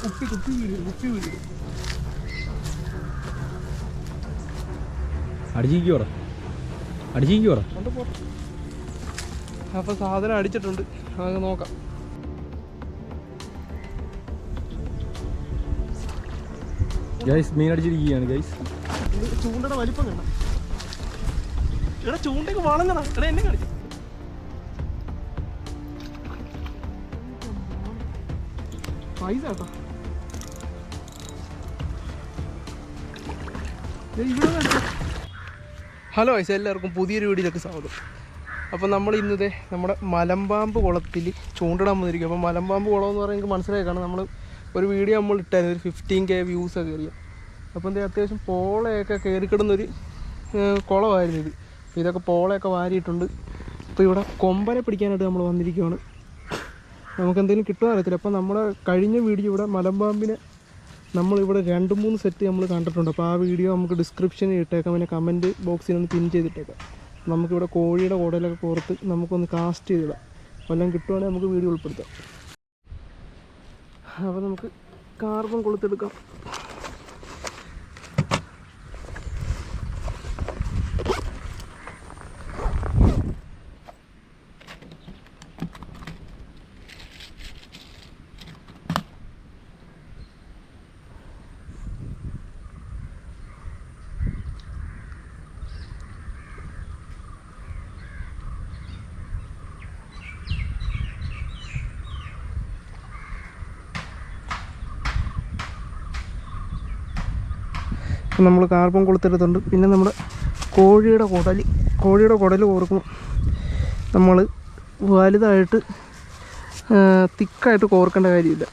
കുപ്പി കുപ്പി വീഴും കുപ്പി വീഴും കൊണ്ട് പോ അപ്പൊ സാധനം അടിച്ചിട്ടുണ്ട്. നമുക്ക് നോക്കാം. ഗൈസ് മീൻ അടിച്ചിരിക്കുകയാണ് ഗൈസ് ചൂണ്ടയുടെ വലിപ്പം കണ്ട? എടാ ചൂണ്ടയ്ക്ക് വളഞ്ഞടാ എടാ എന്നെ കാണിച്ചു പൈസ കേട്ടോ ഹലോ ഐസ് എല്ലാവർക്കും പുതിയൊരു വീഡിയോയിലേക്ക് സ്വാഗതം. അപ്പോൾ നമ്മൾ ഇന്നത്തെ നമ്മുടെ മലമ്പാമ്പ് കുളത്തിൽ ചൂണ്ടിടാൻ വന്നിരിക്കും അപ്പോൾ മലമ്പാമ്പ് കുളം എന്ന് പറയുമ്പോൾ മനസ്സിലായി കാരണം നമ്മൾ ഒരു വീഡിയോ നമ്മൾ ഇട്ടായിരുന്നു. ഒരു ഫിഫ്റ്റീൻ കെ വ്യൂസ് കയറിയ അപ്പോൾ എന്താ അത്യാവശ്യം പോളയൊക്കെ കയറിക്കിടുന്നൊരു കുളമായിരുന്നു ഇത്. ഇതൊക്കെ പോളയൊക്കെ വാരിയിട്ടുണ്ട്. അപ്പോൾ ഇവിടെ കൊമ്പനെ പിടിക്കാനായിട്ട് നമ്മൾ വന്നിരിക്കുകയാണ്. നമുക്ക് എന്തെങ്കിലും കിട്ടുമോ അറിയത്തില്ല. അപ്പോൾ നമ്മുടെ കഴിഞ്ഞ വീഡിയോ ഇവിടെ മലമ്പാമ്പിനെ നമ്മളിവിടെ രണ്ട് മൂന്ന് സെറ്റ് നമ്മൾ കണ്ടിട്ടുണ്ട്. അപ്പോൾ ആ വീഡിയോ നമുക്ക് ഡിസ്ക്രിപ്ഷനിൽ ഇട്ടേക്കാം. പിന്നെ കമന്റ് ബോക്സിൽ ഒന്ന് പിൻ ചെയ്തിട്ടേക്കാം. നമുക്കിവിടെ കോഴിയുടെ കോടയിലൊക്കെ കോർത്ത് നമുക്കൊന്ന് കാസ്റ്റ് ചെയ്തിടാം. വല്ലതും കിട്ടുവാണെങ്കിൽ നമുക്ക് വീഡിയോ ഉൾപ്പെടുത്താം. അപ്പോൾ നമുക്ക് കാർബൺ കൊളുത്തെടുക്കാം. നമ്മൾ കാർബൺ കൊളുത്തെടുത്തുണ്ട് പിന്നെ നമ്മൾ കോഴിയുടെ കുടൽ കോഴിയുടെ കുടൽ കോർക്കും. നമ്മൾ വലുതായിട്ട് തിക്കായിട്ട് കോർക്കേണ്ട കാര്യമില്ല.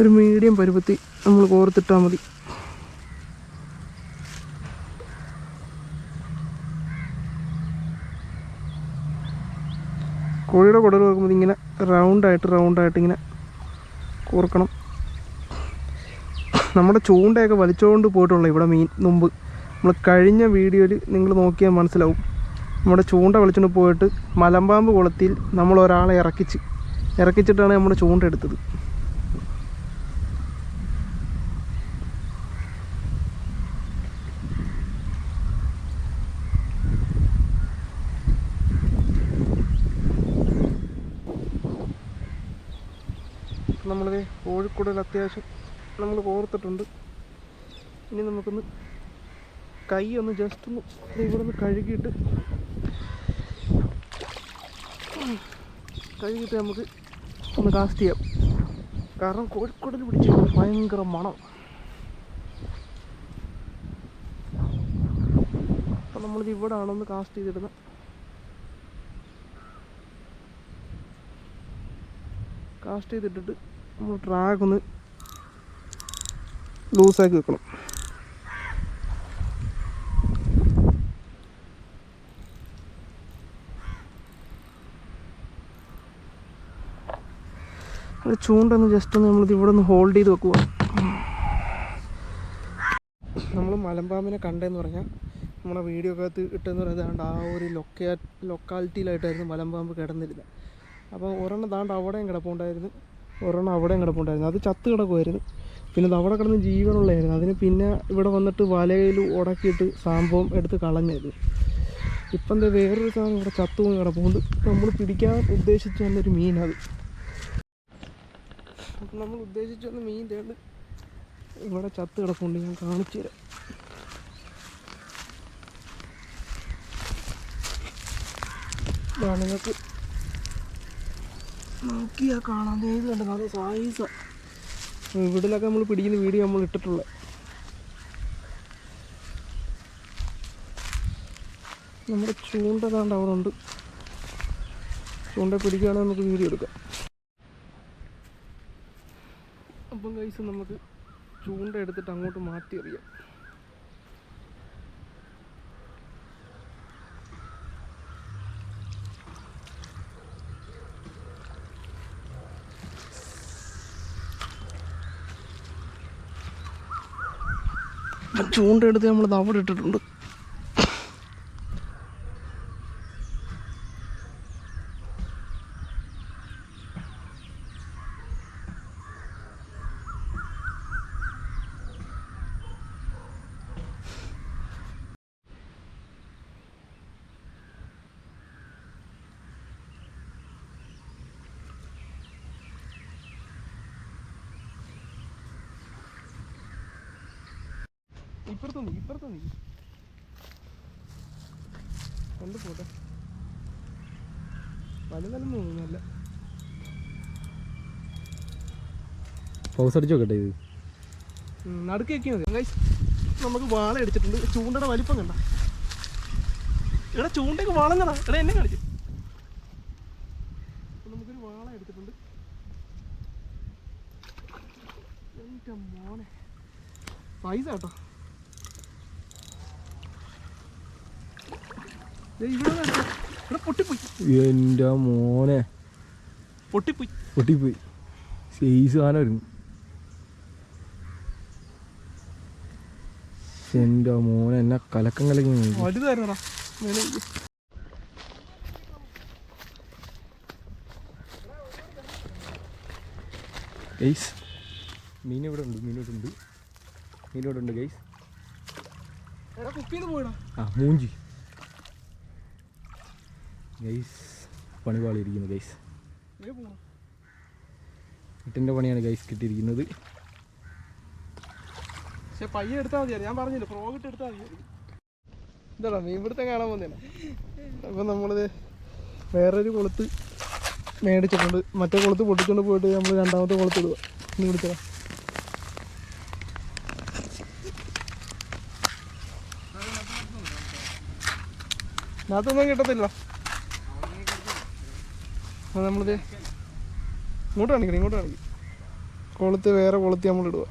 ഒരു മീഡിയം പരുപ്പത്തി നമ്മൾ കോർത്തിട്ടാൽ മതി. കോഴിയുടെ കുടൽ കോർക്കുമ്പോൾ ഇങ്ങനെ റൗണ്ടായിട്ട് റൗണ്ടായിട്ട് ഇങ്ങനെ കോർക്കണം. നമ്മുടെ ചൂണ്ടയൊക്കെ വലിച്ചുകൊണ്ട് പോയിട്ടുള്ള ഇവിടെ മീൻ മുമ്പ്. നമ്മൾ കഴിഞ്ഞ വീഡിയോയിൽ നിങ്ങൾ നോക്കിയാൽ മനസ്സിലാവും. നമ്മുടെ ചൂണ്ട വലിച്ചുകൊണ്ട് പോയിട്ട് മലമ്പാമ്പ് കുളത്തിൽ നമ്മൾ ഒരാളെ ഇറക്കിച്ച്. ഇറക്കിച്ചിട്ടാണ് നമ്മുടെ ചൂണ്ട എടുത്തത്. നമ്മളിത് കോഴിക്കൂടൽ അത്യാവശ്യം നമ്മൾ കോർത്തിട്ടുണ്ട്. ഇനി നമുക്കൊന്ന് കൈ ഒന്ന് ജസ്റ്റ് ഒന്ന് ഇവിടെ ഒന്ന് കഴുകിയിട്ട് കഴുകിയിട്ട് നമുക്ക് ഒന്ന് കാസ്റ്റ് ചെയ്യാം. കാരണം കോഴിക്കോടിൽ പിടിച്ച് ഭയങ്കര മണം. അപ്പം നമ്മളിത് ഇവിടെ ആണൊന്ന് കാസ്റ്റ് ചെയ്തിടുന്നത് കാസ്റ്റ് ചെയ്തിട്ടിട്ട് നമ്മൾ ട്രാഗ് ഒന്ന് ലൂസാക്കി വെക്കണം. ഒരു ചൂണ്ടൊന്ന് ജസ്റ്റ് ഒന്ന് നമ്മളിത് ഇവിടെ ഒന്ന് ഹോൾഡ് ചെയ്ത് വെക്കുക നമ്മൾ മലമ്പാമ്പിനെ കണ്ടെന്ന് പറഞ്ഞാൽ നമ്മുടെ വീഡിയോ അകത്ത് ഇട്ടെന്ന് പറയുന്നത് ആ ഒരു ലൊക്കാ ലൊക്കാലിറ്റിയിലായിട്ടായിരുന്നു മലമ്പാമ്പ് കിടന്നിരുന്നത് അപ്പോൾ ഒരെണ്ണം താണ്ട് അവിടെയും കിടപ്പുണ്ടായിരുന്നു. ഒരെണ്ണം അവിടെയും കിടപ്പുണ്ടായിരുന്നു. അത് ചത്ത് കിടക്കുമായിരുന്നു പിന്നെ അത് അവിടെ കിടന്ന് ജീവനുള്ളതായിരുന്നു. അതിന് പിന്നെ ഇവിടെ വന്നിട്ട് വലയിൽ ഉടക്കിയിട്ട് സംഭവം എടുത്ത് കളഞ്ഞായിരുന്നു. ഇപ്പം എന്താ വേറൊരു സാധനം ഇവിടെ ചത്തു പോയി കിടപ്പുണ്ട് നമ്മൾ പിടിക്കാൻ ഉദ്ദേശിച്ച് വന്നൊരു മീനത് അപ്പം നമ്മൾ ഉദ്ദേശിച്ച് വന്ന മീൻ തേണ്ട് ഇവിടെ ചത്ത് കിടപ്പുണ്ട്. ഞാൻ കാണിച്ചു തരാം. ഇതാണ് നിങ്ങൾക്ക് നോക്കിയാൽ കാണാൻ ഏത് കണ്ടത് സൈസാണ് സൈസ ഇവിടിലൊക്കെ നമ്മൾ പിടിക്കുന്ന വീഡിയോ നമ്മൾ ഇട്ടിട്ടുള്ളത് നമ്മുടെ ചൂണ്ട കാണ്ട് അവിടെ ഉണ്ട്. ചൂണ്ട പിടിക്കുകയാണെങ്കിൽ നമുക്ക് വീഡിയോ എടുക്കാം. അപ്പം കൈസ് നമുക്ക് ചൂണ്ട എടുത്തിട്ട് അങ്ങോട്ട് മാറ്റി എറിയാം അപ്പം ചൂണ്ട എടുത്ത് നമ്മൾ അവിടെ ഇട്ടിട്ടുണ്ട്. ഇപ്പുറത്ത് നീ ഇപ്പുറത്ത് നീ കൊണ്ട് പോട്ടെ. വലുതല്ലെന്ന് നല്ല പൗസ് അടിച്ച് നോക്കട്ടെ ഇത്. നടുക്ക് വെക്കിയാൽ മതി. നമുക്ക് വാള അടിച്ചിട്ടുണ്ട് ചൂണ്ടയുടെ വലിപ്പം കണ്ട. എടാ ചൂണ്ടയ്ക്ക് വളഞ്ഞടാ. എടാ എന്നെ കളിച്ചു നമുക്കൊരു വാള എടുത്തിട്ടുണ്ട്. എന്റെ മോനെ. പൈസ കേട്ടോ ദേ ഇവിടെ നിന്ന് അടിച്ചേ. എടാ പൊട്ടിപ്പോയി എന്റെ മോനെ. പൊട്ടിപ്പോയി. പൊട്ടിപ്പോയി. സൈസ് വരുന്നു എന്റെ മോനെ എന്നെ കലക്കം കലക്കി. ഗൈസ് മീൻ ഇവിടെ ഉണ്ട് മീൻ ഇവിടെ ഉണ്ട്. മീൻ ഇവിടെ ഉണ്ട് ഗൈസ് ആ മൂഞ്ചി. ഗൈസ് പണി പാളിയിരിക്കുന്നു ഗൈസ് കിട്ടിന്റെ പണിയാണ് ഗൈസ് കിട്ടിയിരിക്കുന്നത്. പക്ഷെ പയ്യെ എടുത്താൽ മതിയായിരുന്നു. ഞാൻ പറഞ്ഞില്ല ഫ്രോഗിട്ട് എടുത്താൽ മതിയായിരുന്നു. എന്താടാ മീൻ പിടുത്തം കാണാൻ വന്നേന. അപ്പം നമ്മളിത് വേറൊരു കൊളുത്ത് മേടിച്ചിട്ടുണ്ട്. മറ്റേ കൊളുത്ത് പൊട്ടിച്ചുകൊണ്ട് പോയിട്ട് നമ്മൾ രണ്ടാമത്തെ കൊളുത്ത് ഇടുക നീ പിടിച്ചതാ അതിനകത്തൊന്നും കിട്ടത്തില്ല. അപ്പം നമ്മളിത് ഇങ്ങോട്ട് കാണിക്കണം ഇങ്ങോട്ട് കാണിക്കും. കൊളുത്ത് വേറെ കൊളുത്തി നമ്മൾ ഇടുക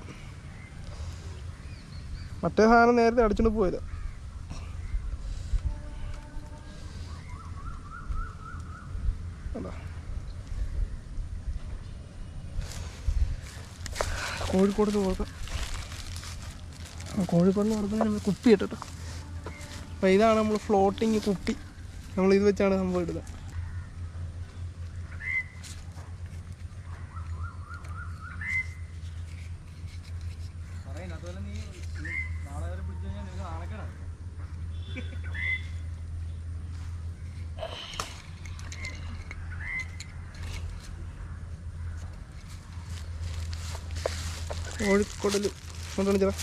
മറ്റേ സാധനം നേരത്തെ അടിച്ചോണ്ട് പോയത്? കോഴിക്കോട് കൊടുക്കാം കോഴിക്കോട് നമ്മൾ കുപ്പി ഇട്ടിട്ടോ. അപ്പോൾ ഇതാണ് നമ്മൾ ഫ്ലോട്ടിങ് കുപ്പി. നമ്മൾ ഇത് വെച്ചാണ് സംഭവം ഇടുന്നത്. കോഴിക്കോടൽ കൊണ്ടുവന്ന് ചേട്ടാ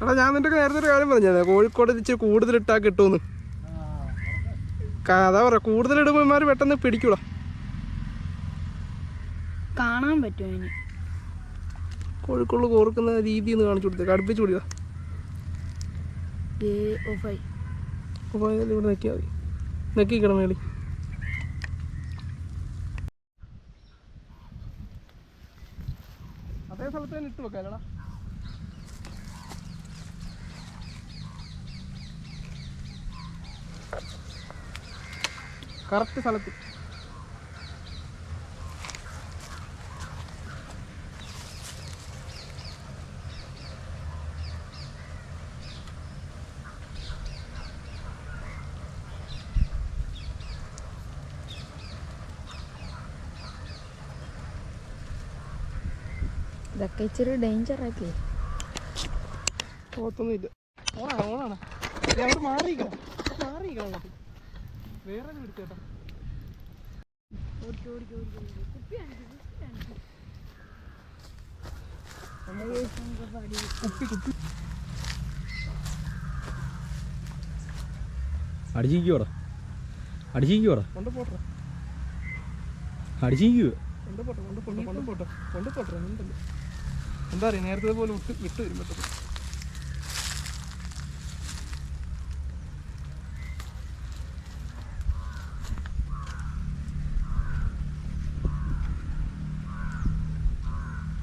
എടാ ഞാൻ നിന്റെ നേരത്തെ ഒരു കാര്യം പറഞ്ഞത് കോഴിക്കോട് ഇച്ചിരി കൂടുതൽ ഇട്ടാ കിട്ടുമെന്ന് അതാ പറയാ കൂടുതൽ ഇടുമ്പോൾ ഇമാര് പെട്ടെന്ന് പിടിക്കൂടാ. കാണാൻ പറ്റും അതിന് കോഴിക്കുള്ള കോർക്കുന്ന രീതി എന്ന് കാണിച്ചു കൊടുത്തേ. കടുപ്പിച്ചു പിടിക്കുക ഏ ഓഫായി അപ്പോൾ ഇവിടെ നിൽക്കിയാൽ മതി. നെക്കിക്കണം മേളി. അതേ സ്ഥലത്ത് തന്നെ ഇട്ട് വെക്കാലടാ. കറക്റ്റ് സ്ഥലത്ത്. ഇതൊക്കെ ഇച്ചിരി ഡേഞ്ചർ ആക്കി പോത്തൊന്നുമില്ല ഓണാണ് ഓണാണ് അങ്ങോട്ട് മാറിയിക്കണം മാറിയിക്കണം വേറെ പിടിച്ചേട്ടാ. കുപ്പി കുപ്പി അടിച്ചിരിക്കുവാടാ. അടിച്ചിരിക്കുവാടാ. കൊണ്ട് പോട്ടെ. അടിച്ചിരിക്കുക കൊണ്ട് പോട്ടെ കൊണ്ട് പോട്ടെ കൊണ്ട് പോട്ടെ കൊണ്ട് പോട്ടെ. എന്താ പറയുക നേരത്തെ പോലെ വിട്ട് വിട്ട് വരും പെട്ടെന്ന്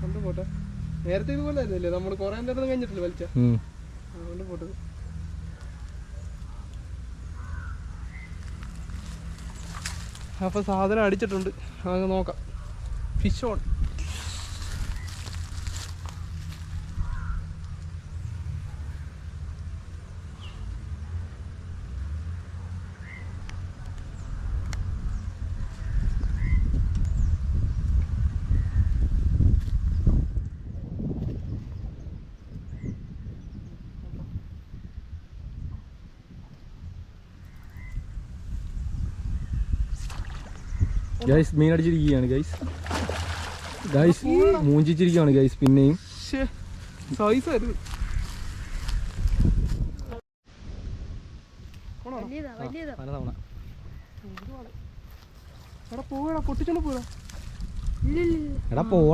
കൊണ്ട് പോട്ടെ. നേരത്തെ ഇതുപോലെ ആയിരുന്നില്ലേ? നമ്മൾ കുറേ നേരം കഴിഞ്ഞിട്ടില്ല വലിച്ച. അതുകൊണ്ട് കൊണ്ട് പോട്ടത്. അപ്പോൾ സാധനം അടിച്ചിട്ടുണ്ട്. നമുക്ക് നോക്കാം. ഫിഷ് ഓൺ ഗൈസ് മീൻ അടിച്ചിരിക്കുകയാണ് ഗൈസ് ഗൈസ് മൂഞ്ചിച്ചിരിക്കുകയാണ് ഗൈസ് പിന്നെയും. എടാ പോടാ.